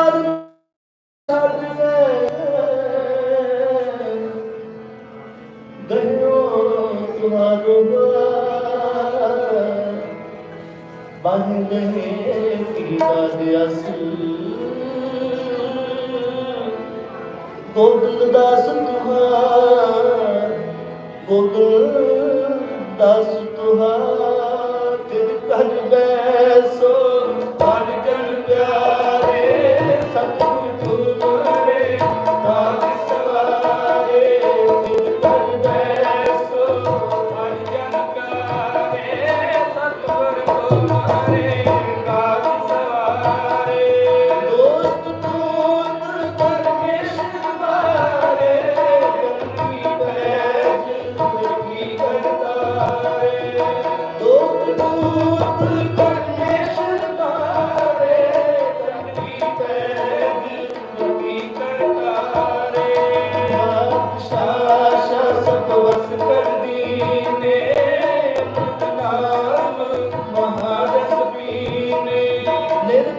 ਸਤਿਗੁਰ ਛੱਡ ਗਇਓ ਤੁਹਾਰੋ ਬਨ ਗਏ ਕੀੜਾ ਦਾਸ ਤੁਹਾਰ ਗੋਦਲ ਦਾਸ ਤੁਹਾਰ ਤਿਰ ਕਰ ਬੈਸੋ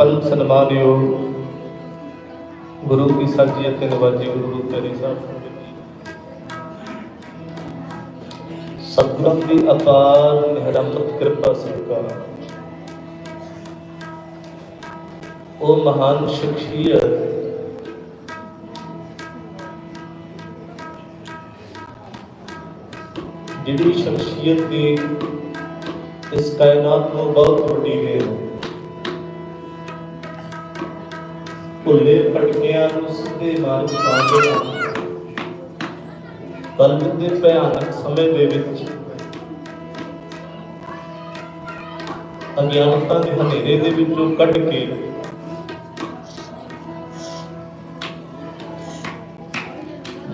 ਪਰਮ ਸਨਮਾਨਯੋਗ ਗੁਰੂ ਕੀ ਸਾਜੀ ਅਤੇ ਨਵਾਜੀ ਗੁਰੂ ਤੇਰੇ ਸਾਹਿਬ ਸਤਿਗੁਰਾਂ ਦੀ ਅਪਾਰ ਮਿਹਰਮਤ ਕਿਰਪਾ ਸਦਕਾ। ਉਹ ਮਹਾਨ ਸ਼ਖਸੀਅਤ ਜਿਹੜੀ ਸ਼ਖਸੀਅਤ ਦੀ ਇਸ ਕਾਇਨਾਤ ਨੂੰ ਬਹੁਤ ਵੱਡੀ ਮਿਹਰ ਭੁੱਲੇ ਭਟਕਿਆਂ ਨੂੰ ਸਿੱਧੇ ਮਾਰਗ ਪਾਉਂਦੇ ਹਨ ਕਲਯੁਗ ਦੇ ਭਿਆਨਕ ਸਮੇਂ ਦੇ ਵਿੱਚ ਅਗਿਆਨਤਾ ਦੇ ਹਨੇਰੇ ਦੇ ਵਿੱਚੋਂ ਕੱਢ ਕੇ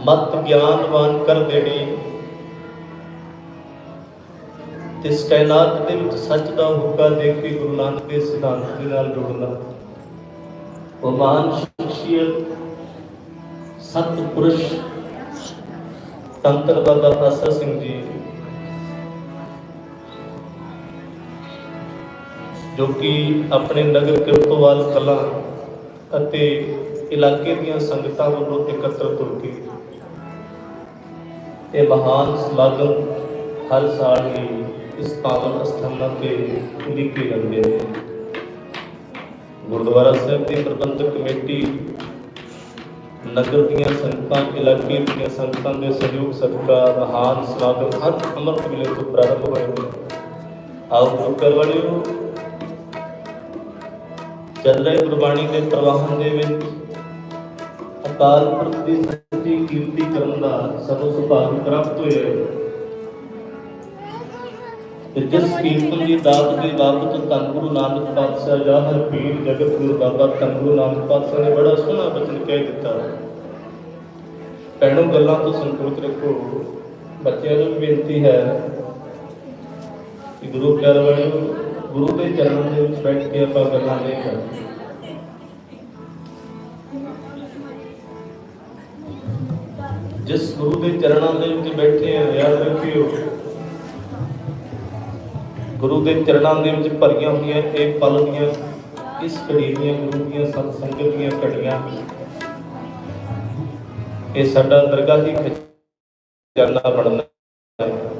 ਮਤ ਗਿਆਨਵਾਨ ਕਰ ਦੇਣੀ। ਇਸ ਕਾਇਨਾਤ ਦੇ ਵਿੱਚ ਸੱਚ ਦਾ ਹੁਕਾ ਦੇ ਕੇ ਗੁਰੂ ਨਾਨਕ ਦੇ ਸਿਧਾਂਤ ਦੇ ਨਾਲ ਜੁੜਨਾ। ਮਹਾਨ ਸ਼ਖਸੀਅਤ ਸਤਿਪੁਰਸ਼ ਤੰਤਰ ਬਾਬਾ ਆਸਾ ਸਿੰਘ ਜੀ, ਜੋ ਕਿ ਆਪਣੇ ਨਗਰ ਕਿਰਤੋਵਾਲ ਕਲਾ ਅਤੇ ਇਲਾਕੇ ਦੀਆਂ ਸੰਗਤਾਂ ਵੱਲੋਂ ਇਕੱਤਰਤ ਹੋ ਕੇ ਇਹ ਮਹਾਨ ਸਮਾਗਮ ਹਰ ਸਾਲ ਹੀ ਇਸ ਪਾਵਨ ਅਸਥਾਨਾਂ ਤੇ ਉਲੀਕੇ ਜਾਂਦੇ ਨੇ। ਗੁਰਦੁਆਰਾ ਸਾਹਿਬ ਦੀ ਪ੍ਰਬੰਧਕ ਕਮੇਟੀ, ਨਗਰ ਦੀਆਂ ਸੰਗਤਾਂ, ਇਲਾਕੇ ਦੀਆਂ ਸੰਗਤਾਂ ਦੇ ਸਹਿਯੋਗ ਸਦਕਾ ਮਹਾਨ ਸਮਾਗਮ ਹਰ ਅੰਮ੍ਰਿਤ ਵੇਲੇ ਤੋਂ ਪ੍ਰਾਰੰਭ ਹੋਏ ਨੇ ਆਓ ਗੁਰੂ ਵਾਲਿਓ ਚੱਲ ਰਹੇ ਗੁਰਬਾਣੀ ਦੇ ਪ੍ਰਵਾਹ ਦੇ ਵਿੱਚ ਅਕਾਲ ਪੁਰਖ ਦੀ ਸੱਚੀ ਕੀਰਤੀ ਕਰਨ ਦਾ ਸਭੋ ਸੁਭਾਗ ਪ੍ਰਾਪਤ ਹੋਇਆ ਹੈ। ਤੇ ਜਿਸ ਕੀਰਤਨ ਦੀ ਦਾਤ ਦੀ ਬਾਬਤ ਧੰਨ ਗੁਰੂ ਨਾਨਕ ਪਾਤਸ਼ਾਹ ਜਾਂ ਹਰ ਪੀਰ ਜਗਤ ਗੁਰੂ ਬਾਬਾ ਧੰਨ ਗੁਰੂ ਨਾਨਕ ਪਾਤਸ਼ਾਹ ਨੇ ਬੜਾ ਸੋਹਣਾ ਬਚਨ ਕਹਿ ਦਿੱਤਾ। ਭੈਣੋ ਗੱਲਾਂ ਤੋਂ ਸੰਕੋਚ ਰੱਖੋ। ਬੱਚਿਆਂ ਨੂੰ ਬੇਨਤੀ ਹੈ ਕਿ ਗੁਰੂ ਪਿਆਰ ਵਾਲਿਓ ਗੁਰੂ ਦੇ ਚਰਨਾਂ ਦੇ ਵਿੱਚ ਬੈਠ ਕੇ ਆਪਾਂ ਗੱਲਾਂ ਨਹੀਂ ਕਰਦੇ। ਜਿਸ ਗੁਰੂ ਦੇ ਚਰਨਾਂ ਦੇ ਵਿੱਚ ਬੈਠੇ ਆ ਯਾਦ ਰੱਖਿਓ। ਗੁਰੂ ਦੇ ਚਰਨਾਂ ਦੇ ਵਿੱਚ ਭਰੀਆਂ ਹੋਈਆਂ ਇਹ ਪਲ ਦੀਆਂ, ਇਸ ਘੜੀ ਦੀਆਂ ਗੁਰੂ ਦੀਆਂ ਸਤ ਸੰਗਤ ਦੀਆਂ ਘੜੀਆਂ। ਇਹ ਸਾਡਾ ਦਰਗਾਹੀ ਖਜ਼ਾਨਾ ਬਣਨਾ ਹੈ।